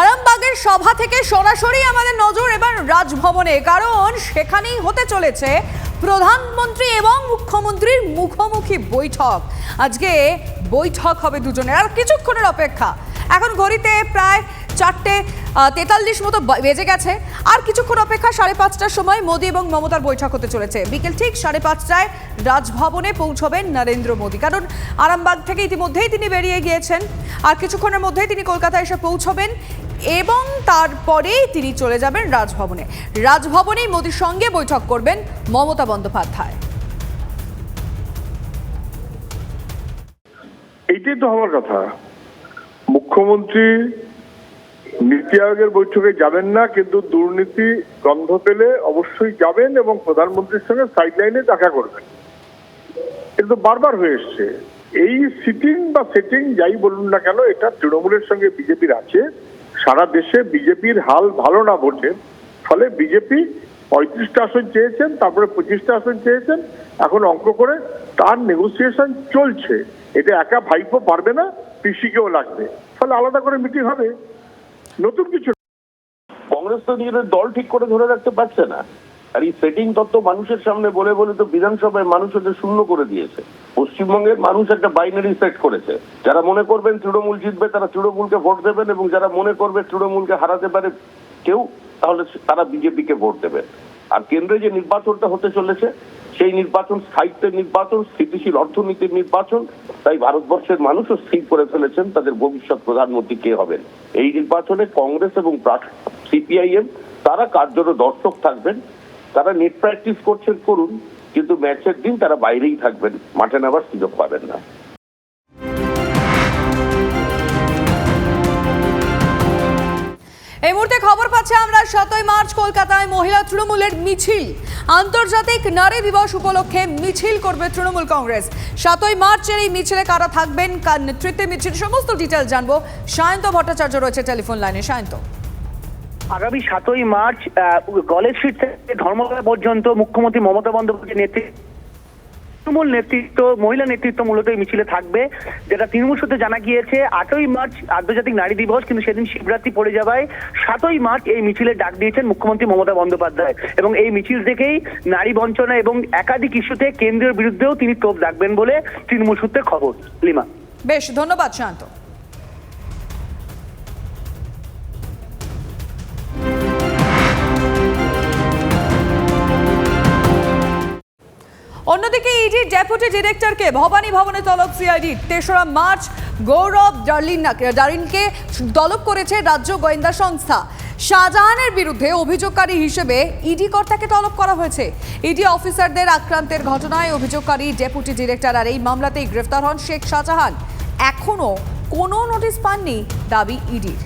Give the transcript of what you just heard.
আরামবাগের সভা থেকে সরাসরি আমাদের নজর এবার রাজভবনে, কারণ সেখানেই হতে চলেছে প্রধানমন্ত্রী এবং মুখ্যমন্ত্রীর মুখোমুখি বৈঠক। আজকে বৈঠক হবে দুজনের, আর কিছুক্ষণের অপেক্ষা। এখন ঘড়িতে প্রায় চারটে তেতাল্লিশ মতো বেজে গেছে। আর কিছুক্ষণ অপেক্ষা, সাড়ে পাঁচটার সময় মোদী এবং মমতার বৈঠক হতে চলেছে। বিকেল ঠিক সাড়ে পাঁচটায় রাজভবনে পৌঁছবেন নরেন্দ্র মোদী। কারণ আরামবাগ থেকে ইতিমধ্যেই তিনি বেরিয়ে গিয়েছেন। আর কিছুক্ষণের মধ্যেই তিনি কলকাতায় এসে পৌঁছবেন। এবং তারপরেই তিনি চলে যাবেন রাজভবনে। রাজভবনেই মোদীর সঙ্গে বৈঠক করবেন মমতা বন্দ্যোপাধ্যায়। এইটাই তো হওয়ার কথা। মুখ্যমন্ত্রী নীতি আয়োগের বৈঠকে যাবেন না, কিন্তু দুর্নীতি গন্ধ পেলে অবশ্যই যাবেন এবং প্রধানমন্ত্রীর সঙ্গে সাইড লাইনে দেখা করবেন। কিন্তু বারবার হয়ে এসছে। এই সিটিং বা সেটিং যাই বলুন না কেন, এটা তৃণমূলের সঙ্গে বিজেপির আছে। সারা দেশে বিজেপির হাল ভালো না ভোটে ফলে বিজেপি পঁয়ত্রিশটা আসন চেয়েছেন, তারপরে পঁচিশটা আসন চেয়েছেন, এখন অঙ্ক করে তার নেগোসিয়েশন চলছে। এটা একা ভাইপো পারবে না, পিসিকেও লাগবে। ফলে আলাদা করে মিটিং হবে। নতুন কিছু কংগ্রেস তো নিজেদের দল ঠিক করে ধরে রাখতে পারছে না। আর এই সেটিং তত্ত্ব মানুষের সামনে বলে বলে তো বিধানসভায় মানুষ ওদের শূন্য করে দিয়েছে। পশ্চিমবঙ্গের মানুষ একটা বাইনারি সেট করেছে। যারা মনে করবেন তৃণমূল জিতবে, তারা তৃণমূলকে ভোট দেবেন এবং যারা মনে করবে তৃণমূলকে হারাতে পারে কেউ, তাহলে তারা বিজেপিকে ভোট দেবে। আর কেন্দ্রে যে নির্বাচনটা হতে চলেছে, সেই নির্বাচন স্থায়িত্বের নির্বাচন, স্থিতিশীল অর্থনীতির নির্বাচন, তাই ভারতবর্ষের মানুষও স্থির করে ফেলেছেন তাদের ভবিষ্যৎ প্রধানমন্ত্রী কে হবেন। এই নির্বাচনে কংগ্রেস এবং সিপিআইএম, তারা কার্যত দর্শক থাকবেন। তারা নেট প্র্যাকটিস করছেন, করুন, কিন্তু ম্যাচের দিন তারা বাইরেই থাকবেন, মাঠে নামার সুযোগ পাবেন না। এই মুহূর্তে খবর পাচ্ছি আমরা, সতই মার্চ, কলকাতায় মহিলা তৃণমূলের মিছিল। আন্তর্জাতিক নারী দিবস উপলক্ষে মিছিল করবে তৃণমূল কংগ্রেস। সাতই মার্চের এই মিছিলে কারা থাকবেন, কার নেতৃত্বে মিছিল, সমস্ত ডিটেল জানব। সায়ন্ত ভট্টাচার্য রয়েছে টেলিফোন লাইনে। সায়ন্ত। আগামী সাতই মার্চ কলেজ স্ট্রিট থেকে ধর্মতলা পর্যন্ত মুখ্যমন্ত্রী মমতা বন্দ্যোপাধ্যায়ের নেতৃত্বে তৃণমূল নেতৃত্ব, মহিলা নেতৃত্ব মূলত এই মিছিলে থাকবে, যেটা তৃণমূল সূত্রে জানা গিয়েছে, আটই মার্চ আন্তর্জাতিক নারী দিবস, কিন্তু সেদিন শিবরাত্রি পড়ে যাওয়ায় সাতই মার্চ এই মিছিলের ডাক দিয়েছেন মুখ্যমন্ত্রী মমতা বন্দ্যোপাধ্যায়। এবং এই মিছিল থেকেই নারী বঞ্চনা এবং একাধিক ইস্যুতে কেন্দ্রের বিরুদ্ধেও তিনি তোপ রাখবেন বলে তৃণমূল সূত্রে খবর। লিমা। বেশ, ধন্যবাদ শান্ত। ইডির ডেপুটি ডিরেক্টরকে ভবানী ভবনে তলব সিআইডি। তেসরা মার্চ গৌরব ডার্লিন ডারিনকে তলব করেছে রাজ্য গোয়েন্দা সংস্থা। শাহজাহানের বিরুদ্ধে অভিযোগকারী হিসেবে ইডি কর্তাকে তলব করা হয়েছে। ইডি অফিসারদের আক্রান্তের ঘটনায় অভিযোগকারী ডেপুটি ডিরেক্টর আর এই মামলাতেই গ্রেফতার হন শেখ শাহজাহান। এখনও কোনো নোটিশ পাননি দাবি ইডির।